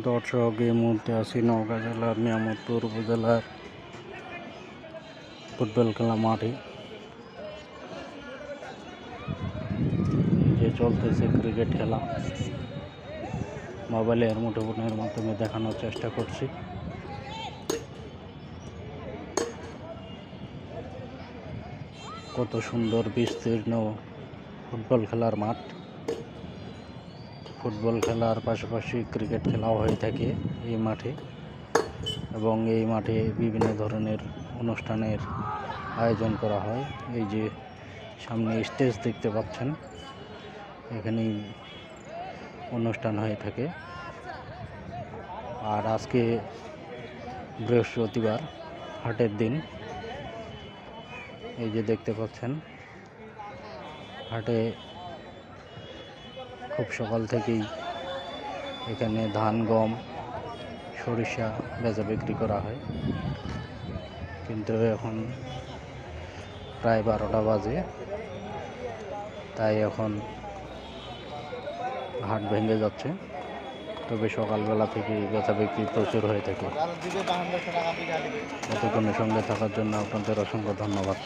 দর্শক, এই মুহূর্তে আছি নওগাঁ জেলার, নিয়ামতপুর উপজেলার ফুটবল খেলা মাঠে। যে চলতেছে ক্রিকেট খেলা মোবাইলে মোবাইলের মুঠোফোনের মাধ্যমে দেখানোর চেষ্টা করছি। কত সুন্দর বিস্তীর্ণ ফুটবল খেলার মাঠ। ফুটবল খেলার পাশাপাশি ক্রিকেট খেলাও হয়ে থাকে এই মাঠে এবং এই মাঠে বিভিন্ন ধরনের অনুষ্ঠানের আয়োজন করা হয়। এই যে সামনে স্টেজ দেখতে পাচ্ছেন, এখানেই অনুষ্ঠান হয়ে থাকে। আর আজকে বৃহস্পতিবার, হাটের দিন। এই যে দেখতে পাচ্ছেন, হাটে খুব সকাল থেকেই এখানে ধান গম সরিষা বেচা বিক্রি করা হয়। কিন্তু এখন প্রায় বারোটা বাজে। তাই এখন হাট ভেঙে যাচ্ছে। তবে সকালবেলা থেকে বেচা বিক্রি প্রচুর হয়ে থাকে। কতক্ষণের সঙ্গে থাকার জন্য আপনাদের অসংখ্য ধন্যবাদ।